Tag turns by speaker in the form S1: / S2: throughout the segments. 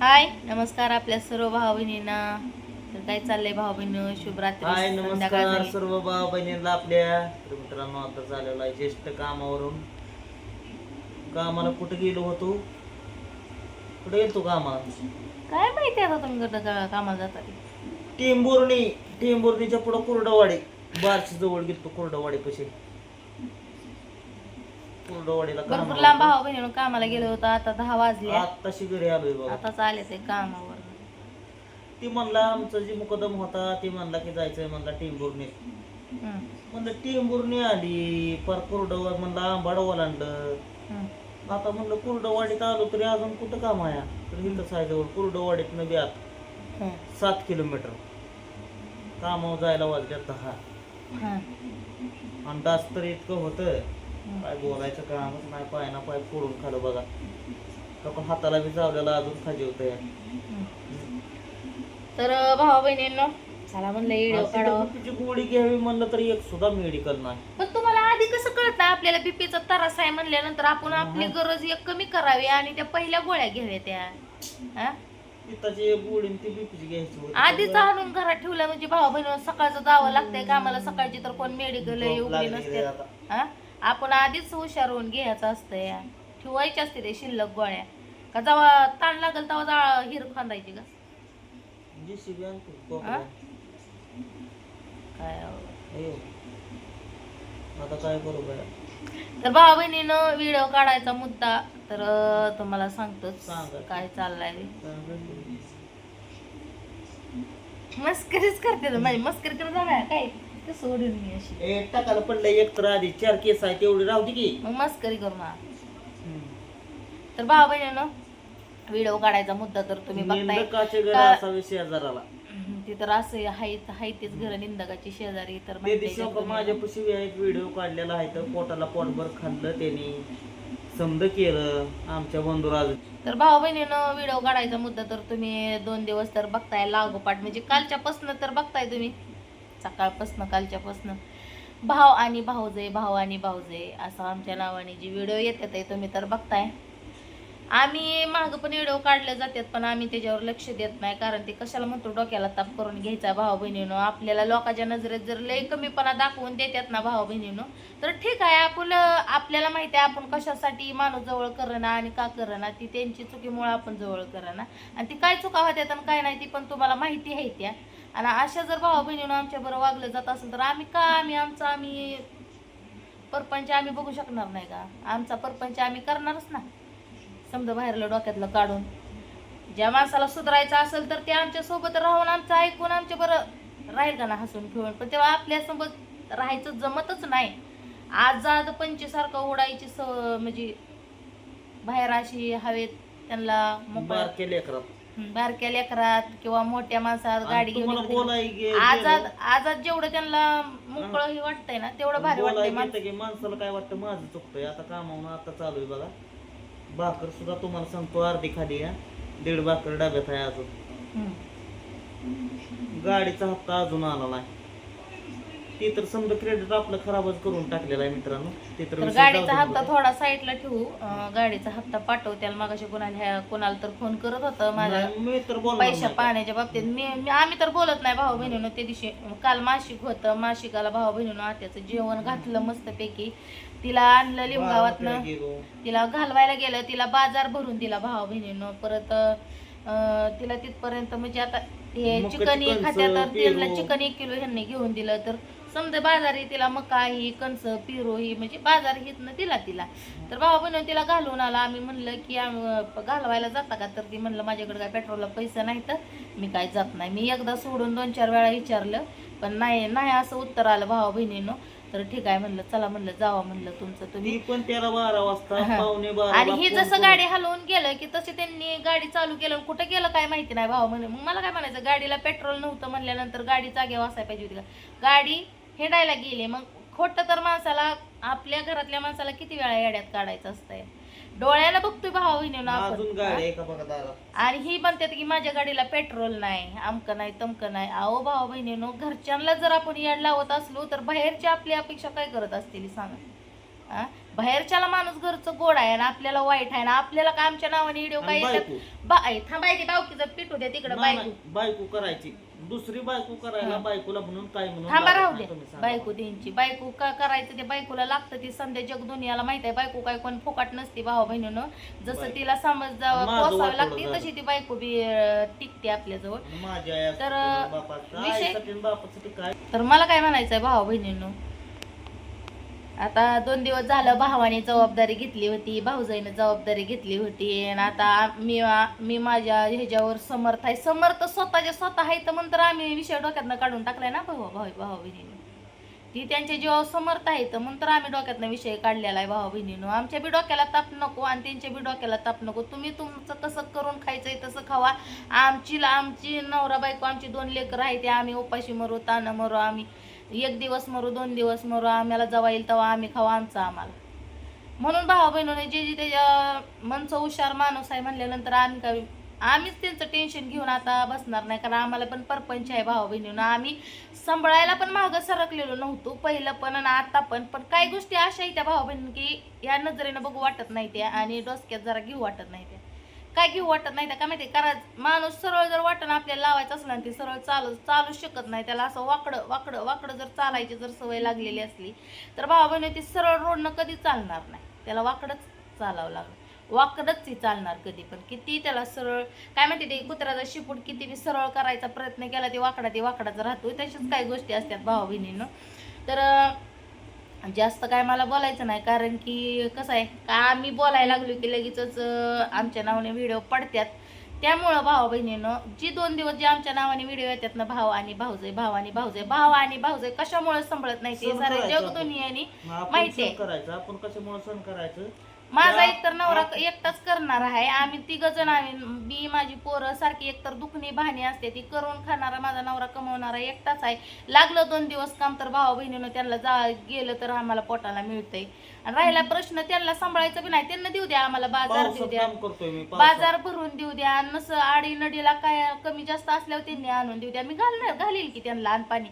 S1: हाय नमस्कार आपल्या सर्व भाऊ बहिणींना तर काय चाललंय भाऊ बहिणी शुभरात्री.
S2: हाय
S1: संध्याकाळ
S2: नमस्कार
S1: झाली.
S2: सर्व भाऊ बहिणींना आपल्या. तर मित्रांनो आता झालेला आहे ज्येष्ठ कामावरून. कामाला कुठे गेलो होतो? कुठे गेलतो कामाला
S1: काय माहिती आता तुम्ही कुठं का- कामाला जाता ते?
S2: टेंभुर्णी. टेंभुर्णीच्या पुढं कुरडवाडी. बारशी जवळ गेलतो कुरडवाडी पशी कुरडवाडीला
S1: भरपूर लांब. भाऊ बहिणी कामाला गेलो होतो आता दहा वाजले.
S2: आत्ताशी घरी आलोय बघा.
S1: आताच आले ते कामावर.
S2: ती म्हणला आमचा जे मुकदम होता ती म्हणला की जायचंय म्हणला
S1: हम्म,
S2: म्हणलं टेंभुर्णी आली पर कुरडवा म्हणलं आंबाड ओलांडलं. आता म्हणलं कुरडवाडीत आलो तरी अजून कुठं काम आहे? तर हिंद सायजवळ कुरडवाडीत नवी आत
S1: हम्म,
S2: सात किलोमीटर. कामावर जायला वाजल्यात दहा. आणि डास तर इतकं होतं. काय बोलायचं कामच नाही पाय ना पाय फोडून खालं बघा. तर हाताला बी चावलेला अजून खाजी होतं या
S1: तर भाऊ बहिणींनो चला म्हणलं व्हिडिओ काढावं.
S2: तिची गोळी घ्यावी म्हणलं तरी एक सुद्धा मेडिकल नाही.
S1: पण तुम्हाला आधी कसं कळतं? आपल्याला बीपीचा त्रास आहे म्हणल्यानंतर आपण आपली गरज एक कमी करावी आणि त्या पहिल्या गोळ्या घ्याव्या त्या. हा?
S2: पित्ताची एक गोळी आणि ती बीपीची घ्यायची होती.
S1: आधीच आणून घरात ठेवलं म्हणजे भाऊ बहिणी सकाळचं जावं लागतंय कामाला. सकाळची तर कोण मेडिकल
S2: झोप
S1: उघडी
S2: लागली
S1: नसते.
S2: आता.
S1: हा? आपण आधीच हुशार होऊन घ्यायचं असतं या ठेवायची असते ते शिल्लक गोळ्या का जेव्हा ताण लागेल तेव्हा जा हिर खांदायची का
S2: आणतो,
S1: हा?
S2: कोपऱ्यात.
S1: काय अवघड.
S2: अयो. आता काय करू बाया
S1: तर भाऊ बहिणीनं व्हिडिओ काढायचा मुद्दा तर अं, तुम्हाला सांगतोच
S2: सांगा.
S1: काय चाललाय ते.
S2: काय करू?
S1: मस्करीच करते माझी मस्करी करत काय ते सोडून मी अशी.
S2: ए टाकायला पडलं एक तर आधी चार केस आहे तेवढी राहू दे की.
S1: मग मस्करी करू ना. तर भाऊ बहिणीनं व्हिडिओ काढायचा मुद्दा तर तुम्ही बघताय.
S2: निंदकाचे घर
S1: का-
S2: असावे शेजाराला.
S1: ती तर असं हाय तेच घर निंदकाची शेजारी तर
S2: ते
S1: माहिती
S2: दिवशी
S1: आहे का
S2: माझ्या पशी एक व्हिडिओ काढलेला आहे तर पोटाला पोटभर खाल्लं त्यांनी. समज केलं आमच्या बंधुराज
S1: तर भाऊ बहिणीनं व्हिडिओ काढायचा मुद्दा तर तुम्ही दोन दिवस तर बघताय लागोपाठ. म्हणजे कालच्यापासनं तर बघताय तुम्ही. सकाळपासनं कालच्यापासनं. भाव आणि भाऊजे भाव आणि भाऊजे असं आमच्या नावाने जी व्हिडिओ येतात ते तुम्ही तर बघताय. आम्ही मागं पण व्हिडिओ काढले जातात पण आम्ही त्याच्यावर लक्ष देत नाही कारण ते कशाला म्हणतो डोक्याला ताप करून घ्यायचा भाऊ बहिणीनं. आपल्याला लोकांच्या नजरेत जर लय कमीपणा दाखवून देतात ना भाऊ बहिणीनं तर ठीक आहे आपण आपल्याला माहिती आहे आपण कशासाठी माणूस जवळ करणं आणि का करणं ती त्यांची चुकीमुळे आपण जवळ करणं. आणि ती काय चुका होत्यात आणि काय नाही ती पण तुम्हाला माहिती आहे त्या. आणि अशा जर भाऊ बहिणीनं आमच्या बरोबर वागलं जात असेल तर आम्ही का आम्ही आमचं आम्ही परपंच आम्ही बघू शकणार नाही का? आमचा परपंच आम्ही करणारच ना. समजा बाहेरलं डोक्यातलं काढून. ज्या माणसाला सुधारायचं असेल तर ते आमच्यासोबत राहून आमचं ऐकून आमच्या बरं राहील का ना हसून खेळून. पण तेव्हा आपल्यासोबत राहायचं जमतच नाही. आज आज पंचीसारखं उडायची स म्हणजे बाहेर अशी हवेत त्यांना मोकळ्या हं, बारक्या लेकरात किंवा मोठ्या माणसात गाडी घेऊन आजाद आजाद जेवढं त्यांना मोकळं हे. वाटतंय ना तेवढं भारी वाटतंय
S2: माणसाला काय वाटतं? माझं चुकतंय. आता कामावून आता चालू आहे बघा. भाकर सुद्धा तुम्हाला सांगतो अर्धी खाली आहे दीड भाकर डब्यात आहे अजून. गाडीचा हप्ता अजून आला नाही ते तर समजा क्रेडिट आपलं खराबच करून टाकलेलं आहे मित्रांनो. ते तर
S1: गाडीचा हप्ता. थोडा साईडला ठेवू. गाडीचा हप्ता पाठव त्याला मागाशी कोणाला कोणाला तर फोन करत होतं माझ्या
S2: मी तर
S1: पैशा
S2: नाही.
S1: पाण्याच्या बाबतीत. मी मी- आम्ही तर बोलत नाही भाऊ बहिणीनं. त्या दिवशी काल मासिक होतं. मासिकाला भाऊ बहिणीनं आत्याचं जेवण घातलं मस्तपैकी. तिला आणलं
S2: गेलो.
S1: तिला घालवायला गेलं तिला बाजार भरून दिला भाऊ बहिणीनं. परत अं, तिला तिथपर्यंत म्हणजे आता हे चिकन तर त्यांना
S2: पेरू.
S1: चिकन एक किलो ह्यांनी घेऊन दिलं. तर समजा बाजारी तिला मका ही कणस पिरो ही म्हणजे बाजार हितनं दिला तिला. तर भाऊ बहिणी तिला घालून आला. आम्ही म्हणलं की घालवायला जाता का? तर ती म्हणलं माझ्याकडे काय पेट्रोलला पैसे नाही तर मी काय जात नाही. मी एकदा सोडून दोन चार वेळा विचारलं. पण नाही नाही असं उत्तर आलं भावा बहिणीनं. तर ठीक आहे म्हणलं चला म्हणलं जावा म्हणलं तुमचं तुम्ही.
S2: ती पण त्याला बारा वाजता
S1: हा.
S2: पावणे बारा
S1: आणि ही जसं गाडी हलवून गेलं की तसे त्यांनी गाडी चालू केलं. आणि कुठं गेलं काय माहिती नाही भाऊ म्हणे. मग मला काय म्हणायचं गाडीला पेट्रोल नव्हतं म्हणल्यानंतर गाडी जागेवर असायला पाहिजे होती का? गाडी हेडायला गेली. मग खोटं तर माणसाला आपल्या घरातल्या माणसाला किती वेळा येड्यात काढायचं असतंय? डोळ्याला बघतोय भाऊ बहिणीनं
S2: अजून
S1: आपण
S2: गाडी का बघा दारात
S1: आणि ही म्हणतात की माझ्या गाडीला पेट्रोल नाही आमकं नाही तमकं नाही. अहो भाऊ बहिणीनो घरच्यांना जर आपण याड लावत असलो तर बाहेरची आपली अपेक्षा काय करत असतील सांगा. आ? बाहेरच्याला माणूस घरचं गोड आहे ना आपल्याला वाईट आहे ना आपल्याला काय आमच्या नावाने व्हिडिओ काय
S2: आणि
S1: येतात
S2: बायको.
S1: बा ऐ, थांबाय की बावकीचं पिटू द्या तिकडं
S2: नाही,
S1: बायको.
S2: नाही, बायको करायची. दुसरी बायको करायला बायकोला म्हणून काय म्हणून
S1: थांबा
S2: लागत
S1: राहू
S2: नाही,
S1: दे
S2: तुम्ही सांगा.
S1: बायको त्यांची बायको का करायचं ते बायकोला लागतं ती संध्या जग दुनियाला माहीत आहे. बायको काय कोण फुकाट नसते भाऊ बहिणीनं. जसं
S2: बायको.
S1: तिला समज
S2: माझं
S1: पोसावी
S2: वाटोळं
S1: लागते
S2: झालं.
S1: तशी ती बायको बी अं, टिकते आपल्याजवळ.
S2: माझ्या
S1: तर,
S2: बापाचं,
S1: विषय-
S2: बापासाठी काय?
S1: तर मला काय म्हणायचंय भाऊ बहिणींनो? आता दोन दिवस झालं भावाने जबाबदारी घेतली होती भाऊजाईनं जबाबदारी घेतली होती. आणि आता मी मी माझ्या ह्याच्यावर समर्थ आहे. समर्थ स्वतःच्या स्वतः आहे तर म्हणतर आम्ही विषय डोक्यातनं काढून टाकलाय ना भाऊ भाऊ भाऊ बहिणीनं. ती त्यांच्या जीवावर समर्थ आहे तर म्हणतर आम्ही डोक्यातनं विषय काढलेला आहे भाऊ बहिणीनं. आमच्या बी डोक्याला ताप नको आणि त्यांच्या बी डोक्याला ताप नको. तुम्ही तुमचं कसं करून खायचंय तसं खावा. आमची आमची नवरा बायको आमची दोन लेकरं आहे ते आम्ही उपाशी मरू ताना मरू आम्ही. एक दिवस मरू दोन दिवस मरू आम्हाला जेव्हा येईल तेव्हा आम्ही खाऊ आमचं आम्हाला. म्हणून भावा बहिणीने जे जे त्याच्या मनचं हुशार माणूस आहे म्हणल्यानंतर आम्ही काय आम्हीच त्यांचं टेन्शन घेऊन आता बसणार नाही कारण आम्हाला पण परपंच आहे भावा बहिणीनं आम्ही सांभाळायला पण मागं सरकलेलो नव्हतो पहिलं पण आणि आता पण. पण काही गोष्टी अशा आहेत त्या भावा बहिणी की या नजरेनं बघू वाटत नाही त्या आणि डोसक्यात जरा घेऊ वाटत नाही त्या. काय घेऊ वाटत नाही त्या काय माहिती कारण माणूस सरळ जर वाटण आपल्याला लावायचं असलं ना ते सरळ चालू चालू शकत नाही त्याला असं वाकडं वाकडं वाकडं जर चालायची जर सवय लागलेली असली तर भावा बहिणी ती सरळ रोडनं कधी चालणार नाही. त्याला वाकडंच चालावं लागलं. वाकडंच ती चालणार कधी पण. किती त्याला सरळ काय माहिती ते कुत्र्याचा शिपूट किती बी सरळ करायचा प्रयत्न केला ते वाकडा ते वाकडाच राहतो तशाच काही गोष्टी असतात भावा बहिणीनं. तर जास्त काय मला बोलायचं नाही कारण की कसं आहे का आम्ही बोलायला लागलो की लगेचच आमच्या नावाने व्हिडिओ पडतात त्यामुळं भावा बहिणीनं जी दोन दिवस जे आमच्या नावाने व्हिडिओ येतात ना भाव आणि भाऊजे भाव आणि भाऊजे भाव आणि भाऊजे कशामुळे संभळत नाही ते सारे जग. दुनियाने माहिती आहे.
S2: आपण कशामुळे सण करायचं
S1: माझा एकतर नवरा एकटाच करणार आहे. आम्ही तिघ जण आम्ही मी माझी पोरं सारखी एकतर दुखणी भाणी असते ती करून खाणारा माझा नवरा कमवणारा एकटाच आहे. लागलं दोन दिवस काम तर भावा बहिणीनं त्यांना जा गेलं तर आम्हाला पोटाला मिळतंय. आणि राहिला प्रश्न त्यांना सांभाळायचा बी नाही. त्यांना देऊ द्या आम्हाला बाजार देऊ द्या. बाजार भरून देऊ द्या. नस आडी नडीला काय कमी जास्त असल्यावर त्यांनी आणून देऊ द्या. मी घालणार घालील की त्यांना लहानपाणी.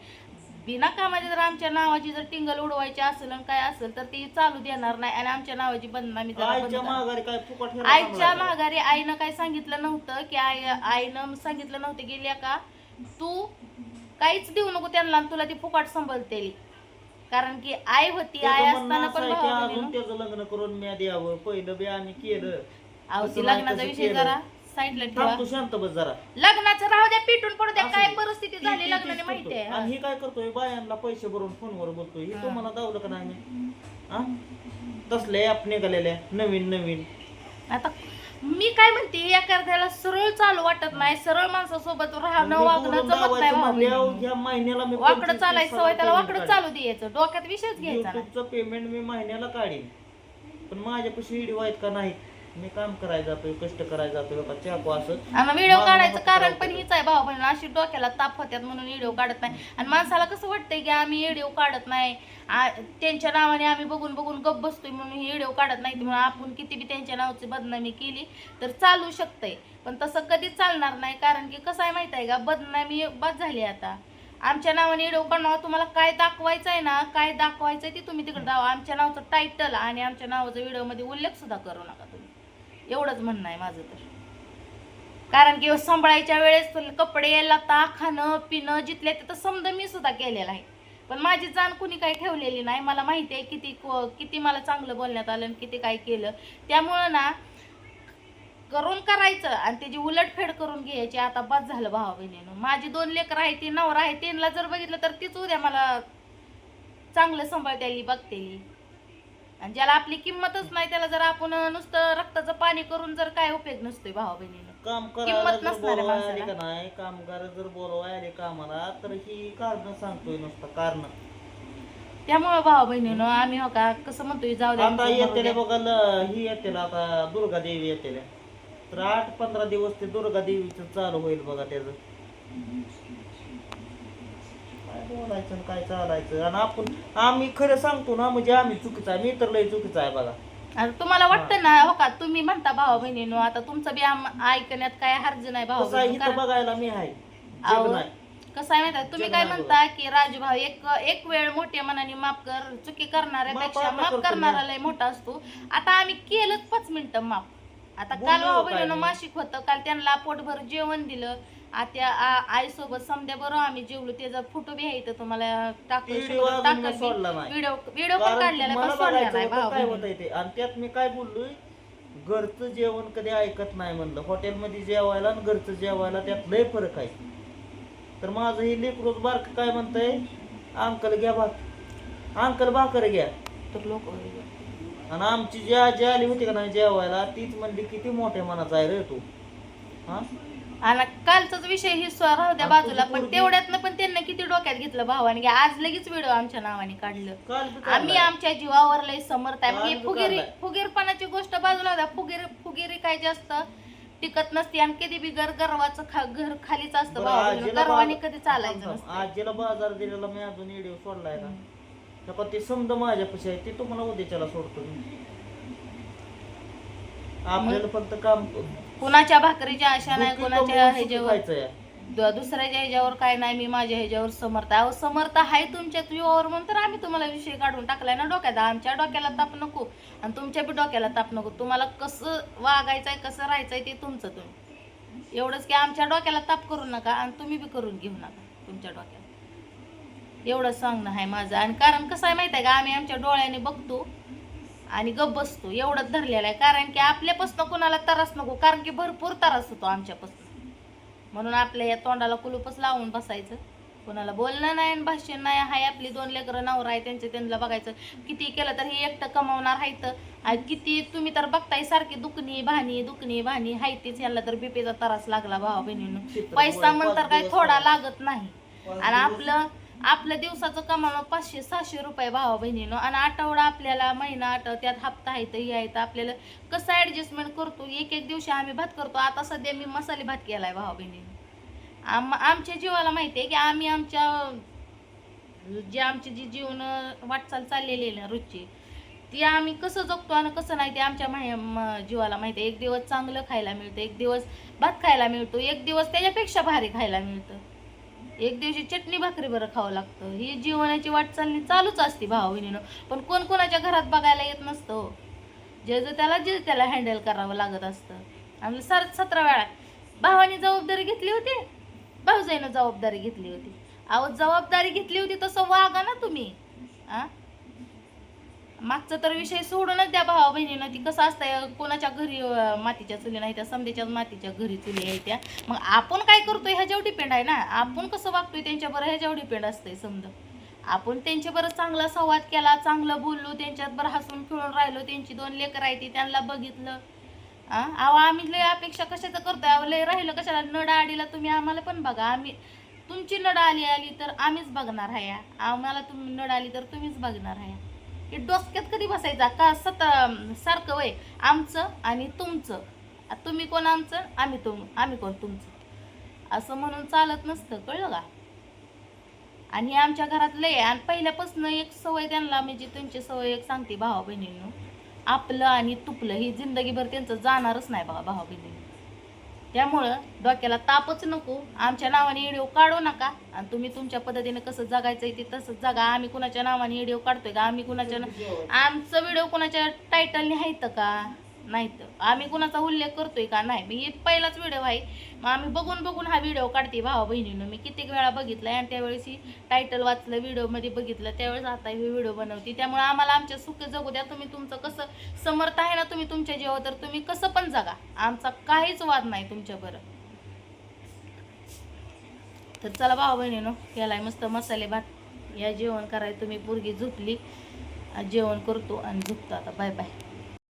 S1: बिना कामाची जर आमच्या नावाची जर टिंगल उडवायची असेल आणि काय असेल तर ती चालू देणार नाही आणि आमच्या नावाची बदनामी जरा
S2: आईच्या. माघारी काय फुकट हेरा
S1: आईच्या. माघारी आईनं काय सांगितलं नव्हतं की आई आईनं सांगितलं नव्हतं गेल्या का तू काहीच देऊ नको त्यांना आणि तुला ती फुकट संभलतेली कारण की आई होती आई
S2: म्हणणं
S1: असताना
S2: असं
S1: पण
S2: आहे की
S1: भावा
S2: अजून
S1: बहिणीनं-
S2: त्याचं लग्न करून मी द्यावं पहिलं बी आम्ही केलं
S1: अहो, ती लग्नाचा विषय. जरा साईडला ठेवा.
S2: थांब तू शांत बस जरा.
S1: लग्नाचं राहू द्या पिटून पडू द्या
S2: असू
S1: काय
S2: दे.
S1: परिस्थिती
S2: ती-
S1: झाली
S2: ती-
S1: लग्नाने
S2: तीच
S1: माहिती
S2: करतो.
S1: आहे
S2: आणि ही काय करतोय? बायांना पैसे भरून फोनवर बोलतोय. हे. तुम्हाला दावलं का नाही? मी हा? तसले ॲप निघालेल्या नवीन नवीन.
S1: आता मी काय म्हणते एखाद्याला सरळ चालू वाटत नाही. सरळ माणसासोबत राहणं वागणं
S2: बोलून
S1: जमत नाही
S2: म्हणल्यावर ह्या महिन्याला मी
S1: वाकडं
S2: 25
S1: चालायचं सवय त्याला
S2: payment
S1: वाकडं
S2: काढीन.
S1: चालू द्यायचं. डोक्यात विषयच घ्यायचा नाही.
S2: युट्यूबचं पेमेंट मी महिन्याला काढीन. पण माझ्यापाशी व्हिडिओ आहेत का नाही मी काम करायला जातोय कष्ट करायला जातोय बाबा चाकू असं.
S1: आणि व्हिडिओ काढायचं कारण पण. हीच आहे भाऊ बहिणी अशी डोक्याला ताप होत्यात म्हणून व्हिडिओ काढत नाही. आणि माणसाला कसं वाटतंय की आम्ही व्हिडिओ काढत नाही. आ- त्यांच्या नावाने आम्ही बघून बघून गप बसतोय म्हणून व्हिडिओ काढत नाही म्हणून आपण किती बी त्यांच्या नावाची बदनामी केली तर चालू शकतंय. पण तसं कधीच चालणार नाही. कारण की कसं आहे माहीत आहे का? बदनामी बस झाली आता. आमच्या नावाने व्हिडिओ काढणार तुम्हाला काय दाखवायचं आहे ना? काय दाखवायचं आहे ते तुम्ही तिकडे दावा आमच्या नावाचं टायटल आणि आमच्या नावाचा व्हिडिओमध्ये उल्लेख सुद्धा करू नका. एवढंच म्हणणं आहे माझं तर. कारण की सांभाळायच्या वेळेस कपडे लता खाणं पिणं जिथले तिथं समजा मी सुद्धा केलेलं आहे. पण माझी जाण कुणी काही ठेवलेली नाही. मला माहिती आहे किती किती मला चांगलं बोलण्यात आलं आणि किती काय केलं. त्यामुळं ना करून करायचं आणि त्याची उलटफेड करून घ्यायची. आता बस झालं भावा बहिणीनं. माझी दोन लेकर आहे ती नवरा आहे त्यांना जर बघितलं तर तीच उद्या मला चांगलं सांभाळतेली बघतेली आणि ज्याला आपली किंमतच नाही त्याला जर आपण नुसतं रक्ताचं पाणी करून जर काय उपयोग नसतोय भावा बहिणीनं
S2: काम
S1: किंमत
S2: करायला जर
S1: नसणाऱ्या
S2: बोलवाय आले
S1: माणसाला.
S2: का नाही कामगार जर बोलवाय आले कामाला तर ही कारण सांगतोय नुसतं कारण
S1: त्यामुळं भावा बहिणीनं आम्ही हो का कसं म्हणतोय जाऊ द्या
S2: आता. बघा ल- ही येते आता दुर्गा देवी येते तर आठ पंधरा दिवस ते दुर्गा देवीचं चालू होईल बघा त्याचं बोलायचं आणि काय चालायचं? आणि आपण आम्ही खरं सांगतो ना म्हणजे आम्ही चुकीचं आहे. मी तर लय चुकीचं आहे बघा.
S1: आता तुम्हाला वाटतं ना हो. का? तुम्ही म्हणता भावा बहिणीनं आता तुमचं बी आम- ऐकण्यात काय हर्ज नाही भावा
S2: कसं आहे
S1: बहिणीनं.
S2: इथं
S1: कारण
S2: बघायला मी आहे.
S1: अहो,
S2: जग नाही
S1: कसं आहे माहिती तुम्ही काय म्हणता की राजू भाऊ एक एक वेळ मोठ्या मनाने माफ कर चुकी करणाऱ्यापेक्षा
S2: माफ
S1: माफ
S2: करतो
S1: करणारा लय मोठा असतो. आता आम्ही केलंच पाच मिनिटं माफ. आता काल
S2: बोललो
S1: भाऊ
S2: काय
S1: बहिणीनं
S2: नाही.
S1: मासिक होतं काल त्यांना पोटभर जेवण दिलं. आत्या आई सोबत समध्या बरोबर आम्ही जेवलो. त्याचा फोटो बी आहे इथं तुम्हाला
S2: अजून मी सोडला नाही.
S1: व्हिडिओ व्हिडिओ पण
S2: कारण
S1: काढलेला आहे,
S2: मला
S1: पण सोडला
S2: बघायचं
S1: नाही
S2: होतं
S1: भाऊ
S2: काय ते. आणि त्यात मी काय बोललोय घरचं जेवण कधी ऐकत नाही म्हणलं. हॉटेलमध्ये जेवायला आणि घरचं जेवायला त्यात लय फरक आहे. तर माझं हे लेकरोज बारक काय म्हणतंय? अंकल घ्या भात. अंकल भाकर घ्या.
S1: तर लोक
S2: आणि आमची जी आजी आली होती का नाही जेवायला तीच म्हणली किती मोठ्या मनाचा आहे रे तू. हा?
S1: आणि कालचाच विषय ही राहू द्या
S2: आणि
S1: बाजूला पण तेवढ्यातनं पण त्यांना किती डोक्यात घेतलं भावाने की आज लगेच व्हिडिओ आमच्या नावाने काढलं. आम्ही. आमच्या जीवावर लय समर्थ आहे.
S2: बी
S1: फुगीरी. फुगीरपणाची गोष्ट बाजूला होत्या फुगीर फुगीरी काय जास्त टिकत नसते आणि कधी बी घर गर्वाचं खा घर खालीच असतं
S2: बरं,
S1: भावा
S2: आजीला
S1: गर्वाने कधी चालायचं नसतं.
S2: आजीला बाजार दिलेला मी अजून व्हिडिओ सोडलाय ना. तर पण ते समजा माझ्यापाशी आहे. ते तुम्हाला उद्याच्याला सोडतो मी. आपल्याला फक्त काम
S1: कुणाच्या भाकरीच्या आशा नाही कुणाच्या ह्याच्यावर. दुसऱ्याच्या ह्याच्यावर काय नाही मी माझ्या ह्याच्यावर समर्थ आहे. अहो, समर्थ आहे तुमच्या जीवावर म्हणून तर आम्ही तुम्हाला विषय काढून टाकलाय ना डोक्यात. आमच्या डोक्याला ताप नको. आणि तुमच्या बी डोक्याला ताप नको. तुम्हाला कसं वागायचंय कसं राहायचंय ते तुमचं तुम्ही. एवढंच की आमच्या डोक्याला ताप करू नका आणि तुम्ही बी करून घेऊ नका तुमच्या डोक्याला. एवढंच सांगणं आहे माझं. आणि कारण कसं आहे माहिती आहे का? आम्ही आमच्या डोळ्याने बघतो आणि गप बसतो. एवढंच धरलेलं आहे. कारण की आपल्यापासून कोणाला त्रास नको. कारण की भरपूर त्रास होतो आमच्यापासून. म्हणून आपल्या या तोंडाला कुलूपच लावून बसायचं. कोणाला बोलणं नाही आणि भाष्य नाही. हाय आपली दोन लेकरं नवरा आहे त्यांचं त्यांना बघायचं. किती केलं तर हे एकटं कमावणार आणि किती तुम्ही तर बघताय सारखी दुखणी भानी दुखणी भानी हाय तीच ह्याला तर बीपीचा त्रास लागला भावा बहिणीनं. पैसा म्हणतर
S2: पाच
S1: काय थोडा. लागत नाही. आणि आपलं आपलं दिवसाचं कमावणं पाचशे सहाशे रुपये भावा बहिणीनं. आणि आठवडा आपल्याला महिना आठव त्यात हप्ता आहे तर हे आहे तर आपल्याला कसं ॲडजस्टमेंट करतो? एक एक दिवशी आम्ही भात करतो. आता सध्या मी मसाले भात केला आहे भावा बहिणीनं. आम आमच्या जीवाला माहिती आहे की आम्ही आमच्या जे आमची जी जीवन वाटचाल चाललेली आहे ना रोजची ती आम्ही कसं जगतो आणि कसं नाही ते आमच्या माहि जीवाला माहिती आहे एक दिवस चांगलं खायला मिळतं एक दिवस भात खायला मिळतो एक दिवस त्याच्यापेक्षा भारी खायला मिळतं. एक दिवशी चटणी भाकरी बरं खावं लागतं. ही जीवनाची वाटचालनी चालूच असते भावा बहिणीनं. पण कोण कोणाच्या घरात बघायला येत नसतं हो. जे जे त्याला जे त्याला हँडल करावं लागत असतं. आम्ही सर सतरा वेळा भावाने जबाबदारी घेतली होती. भाऊजाईनं जबाबदारी घेतली होती. अहो जबाबदारी घेतली होती तसं वागा ना तुम्ही. आ? मागचा तर विषय सोडूनच द्या भावा बहिणीनं. ती कसं असतंय कोणाच्या घरी मातीच्या चुली नाही त्या समजेच्याच मातीच्या घरी चुली आहे त्या. मग आपण काय करतोय ह्याच्यावर डिपेंड आहे ना. आपण कसं वागतोय त्यांच्याबरोबर ह्याच्यावर डिपेंड असतंय समजा. आपण त्यांच्याबरोबर चांगला संवाद केला चांगलं बोललो त्यांच्यात बरं हसून खेळून राहिलो त्यांची दोन लेकर आहे ती त्यांना बघितलं. अहो आम्ही लय अपेक्षा कशाचं करतोय? अहो लय राहिलं कशाला? नड आडीला तुम्ही आम्हाला पण बघा. आम्ही तुमची नड आली आली तर आम्हीच बघणार आहे. आम्हाला तुम्ही नड आली तर तुम्हीच बघणार आहे. की डोसक्यात कधी बसायचा? का सत सारखं वय. आमचं आणि तुमचं. तुम्ही कोण आमचं? आम्ही तुम आम्ही कोण तुमचं? असं म्हणून चालत नसतं कळलं का? आणि आमच्या घरातलं आहे. आणि पहिल्यापासून एक सवय त्यांना म्हणजे तुमची सवय एक सांगते भावा बहिणींनो आपलं आणि तुपलं ही जिंदगीभर त्यांचं जाणारच नाही बघा भावा बहिणी त्यामुळं डोक्याला तापच नको. आमच्या नावाने व्हिडिओ काढू नका. आणि तुम्ही तुमच्या पद्धतीने कसं जगायचं ते तसंच जगा. आम्ही कुणाच्या नावाने व्हिडिओ काढतोय का? आम्ही कुणाच्या आमचं व्हिडिओ कुणाच्या टायटलने आहेत का? नाहीत आम्ही कुणाचा उल्लेख करतोय का? नाही. मी हे पहिलाच व्हिडिओ आहे. मग आम्ही बघून बघून हा व्हिडिओ काढते भावा बहिणीनं. मी कित्येक वेळा बघितला आणि त्यावेळेस ही टायटल वाचलं व्हिडिओमध्ये बघितलं. त्यावेळेस आता ही व्हिडिओ बनवते. त्यामुळे आम्हाला आमच्या सुख जगू द्या. तुम्ही तुमचं कसं समर्थ आहे ना तुम्ही तुमच्या जेव्हा तर तुम्ही कसं पण जगा. आमचा काहीच वाद नाही तुमच्या बरं तर चला भावा बहिणीनं केलाय मस्त मसाले भात. या जेवण करायला तुम्ही पोरगी झोपली. जेवण करतो आणि झोपतो आता. Bye bye